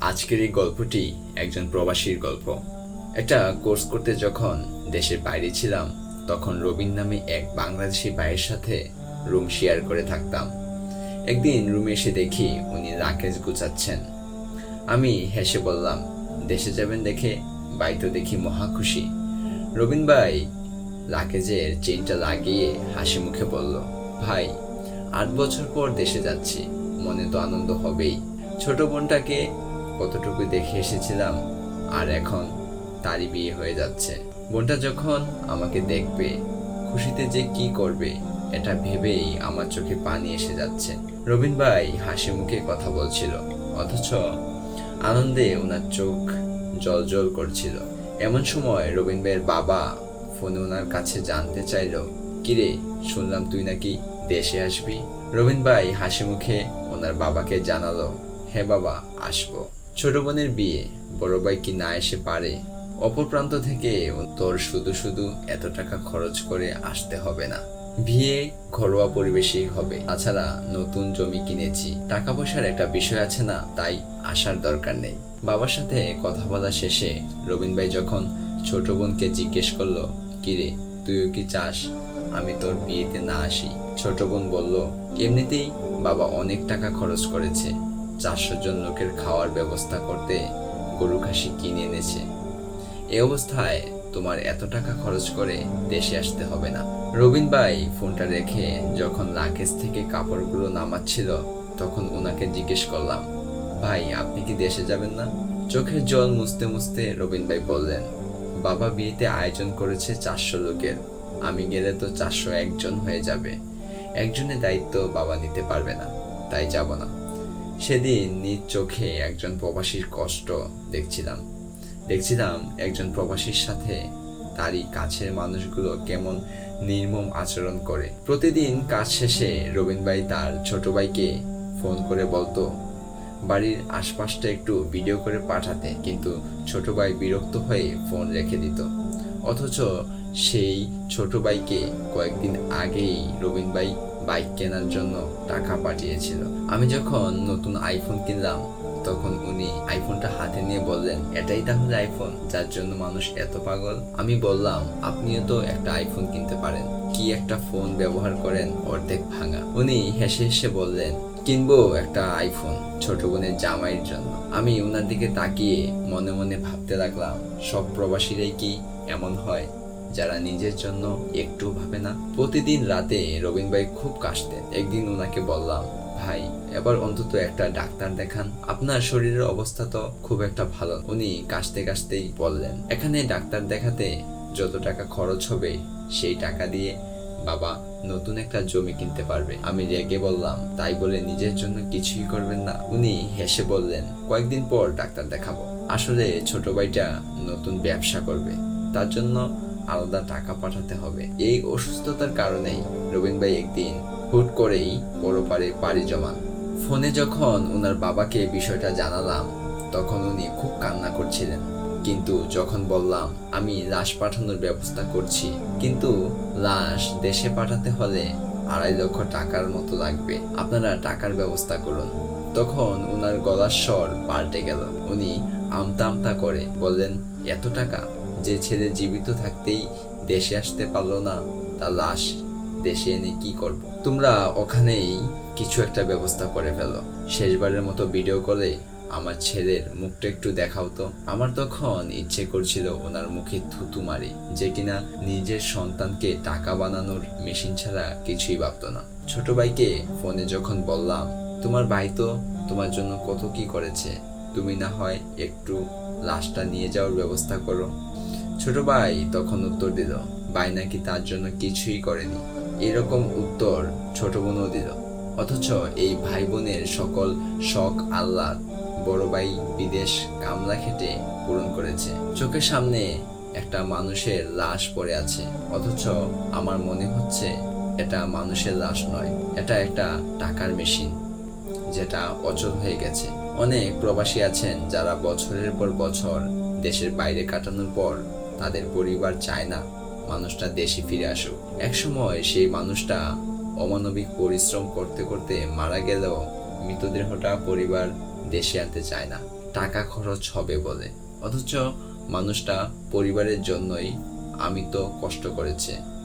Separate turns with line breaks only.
আজকের এই গল্পটি একজন প্রবাসীর গল্প। একটা কোর্স করতে যখন দেশের বাইরে ছিলাম, তখন রবিন নামে এক বাংলাদেশি ভাইয়ের সাথে রুম শেয়ার করে থাকতাম। একদিন রুমে এসে দেখি উনি রাকেশ গুছাচ্ছেন। আমি হেসে বললাম, দেশে যাবেন দেখে? ভাই তো দেখি মহা খুশি। রবিন ভাই লাকেজের চেনটা লাগিয়ে হাসি মুখে বলল, ভাই, আট বছর পর দেশে যাচ্ছি, মনে তো আনন্দ হবেই। ছোট বোনটাকে কতটুকু দেখে এসেছিলাম, আর এখন তারই বিয়ে হয়ে যাচ্ছে। বোনটা যখন আমাকে দেখবে, খুশিতে যে কি করবে, এটা ভেবেই আমার চোখে পানি এসে যাচ্ছে। রবিন ভাই হাসি মুখে কথা বলছিল, অথচ আনন্দে ওনার চোখ জল জল করছিল। এমন সময় রবিন ভাইয়ের বাবা ফোনে ওনার কাছে জানতে চাইলো, কিরে, শুনলাম তুই নাকি দেশে আসবি? রবিন ভাই হাসি মুখে ওনার বাবাকে জানালো হে বাবা, আসব। ছোট বোনের বিয়ে, বড় ভাই কি না এসে পারে? অপর প্রান্ত থেকে তোর শুধু শুধু এত টাকা খরচ করে আসতে হবে না। বিয়ে ঘরোয়া পরিবেশেই হবে। তাছাড়া নতুন জমি কিনেছি। টাকা পয়সার একটা বিষয় আছে না, তাই আসার দরকার নেই। বাবার সাথে কথা বলা শেষে রবিন ভাই যখন ছোট বোনকে জিজ্ঞেস করল কিরে তুইও কি চাস? আমি তোর বিয়েতে না আসি। ছোট বোন বলল, এমনিতেই বাবা অনেক টাকা খরচ করেছে। চারশো জন লোকের খাওয়ার ব্যবস্থা করতে গরু খাসি কিনে এনেছে। এ অবস্থায় তোমার এত টাকা খরচ করে দেশে আসতে হবে না। রবিন ভাই ফোনটা রেখে যখন লাকেজ থেকে কাপড়গুলো নামাচ্ছিল, তখন ওনাকে জিজ্ঞেস করলাম, ভাই, আপনি কি দেশে যাবেন না? চোখের জল মুছতে মুছতে রবিন ভাই বললেন, বাবা বিয়েতে আয়োজন করেছে চারশো লোকের। আমি গেলে তো চারশো একজন হয়ে যাবে। একজনের দায়িত্ব বাবা নিতে পারবে না, তাই যাব না। সেদিন নিজ চোখে একজন প্রবাসীর কষ্ট দেখছিলাম। দেখছিলাম একজন প্রবাসীর সাথে তারই কাছের মানুষগুলো কেমন নির্মম আচরণ করে। প্রতিদিন কাজ শেষে রবিন ভাই তার ছোট ভাইকে ফোন করে বলতো, বাড়ির আশপাশটা একটু ভিডিও করে পাঠাতে। কিন্তু ছোট ভাই বিরক্ত হয়ে ফোন রেখে দিত। অথচ সেই ছোট ভাইকে কয়েকদিন আগেই রবিন ভাই বাইক কেনার জন্য টাকা পাঠিয়েছিল। আমি যখন নতুন আইফোন কিনলাম, তখন উনি আইফোনটা হাতে নিয়ে বললেন, এটাই তাহলে আইফোন যার জন্য মানুষ এত পাগল? আমি বললাম, আপনিও তো একটা আইফোন কিনতে পারেন। কি একটা ফোন ব্যবহার করেন, অর্ধেক ভাঙা। উনি হেসে হেসে বললেন, কিনবো একটা আইফোন ছোট বোনের জামাইয়ের জন্য। আমি ওনার দিকে তাকিয়ে মনে মনে ভাবতে লাগলাম, সব প্রবাসীরাই কি এমন হয়? যারা নিজের জন্য একটু ভাবে না, প্রতিদিন রাতে রবিন ভাই খুব কাশতেন। একদিন ওনাকে বললাম, ভাই, এবার অন্তত একটা ডাক্তার দেখান। আপনার শরীরের অবস্থা তো খুব একটা ভালো। উনি কাশতে কাশতেই বললেন, এখানে ডাক্তার দেখাতে যত টাকা খরচ হবে, সেই টাকা দিয়ে বাবা নতুন একটা জমি কিনতে পারবে। আমি রেগে বললাম, তাই বলে নিজের জন্য কিছুই করবেন না? উনি হেসে বললেন, কয়েকদিন পর ডাক্তার দেখাবো। আসলে ছোট ভাইটা নতুন ব্যবসা করবে। তার জন্য আলাদা টাকা পাঠাতে হবে। এই অসুস্থতার কারণেই রবীন ভাই একদিন হুট করেই বড় পারে পাড়ি জমান। ফোনে যখন ওনার বাবাকে বিষয়টা জানালাম, তখন উনি খুব কান্না করছিলেন। কিন্তু যখন বললাম, আমি লাশ পাঠানোর ব্যবস্থা করছি, কিন্তু লাশ দেশে পাঠাতে হলে আড়াই লক্ষ টাকার মতো লাগবে। আপনারা টাকার ব্যবস্থা করুন। তখন ওনার গলার স্বর পাল্টে গেল। উনি আমতা আমতা করে বললেন, এত টাকা? যে ছেলে জীবিত থাকতেই দেশে আসতে পারল না, তার লাশ দেশে এনে কি করব? তোমরা ওখানেই কিছু একটা ব্যবস্থা করে ফেলো। শেষবারের মতো ভিডিও করে আমার ছেলের মুখটা একটু দেখাও তো। আমার তখন ইচ্ছে করছিল ওনার মুখে থুতু মারি, যে কিনা নিজের সন্তানকে টাকা বানানোর মেশিন ছাড়া কিছুই ভাবতো না। ছোট ভাইকে ফোনে যখন বললাম, তোমার ভাই তো তোমার জন্য কত কি করেছে? তুমি না হয় একটু লাশটা নিয়ে যাওয়ার ব্যবস্থা করো। ছোট ভাই তখন উত্তর দিল, ভাই নাকি তার জন্য কিছুই করেনি। এরকম উত্তর ছোট বোনও দিল। অথচ এই ভাই বোনের সকল শখ, আহ্লাদ বড় ভাই বিদেশ কামলা খেটে পূরণ করেছে। চোখের সামনে একটা মানুষের লাশ পড়ে আছে। অথচ আমার মনে হচ্ছে এটা মানুষের লাশ নয়, এটা একটা টাকার মেশিন যেটা অচল হয়ে গেছে। অনেক প্রবাসী আছেন যারা বছরের পর বছর দেশের বাইরে কাটানোর পর তাদের পরিবার চায় না মানুষটা দেশে ফিরে আসুক। একসময় সেই মানুষটা অমানবিক পরিশ্রম করতে করতে মারা গেলেও মৃতদেহটা পরিবার দেশে আনতে চায় না। টাকা খরচ হবে বলে। অথচ মানুষটা পরিবারের জন্যই আমি তো কষ্ট করেছে।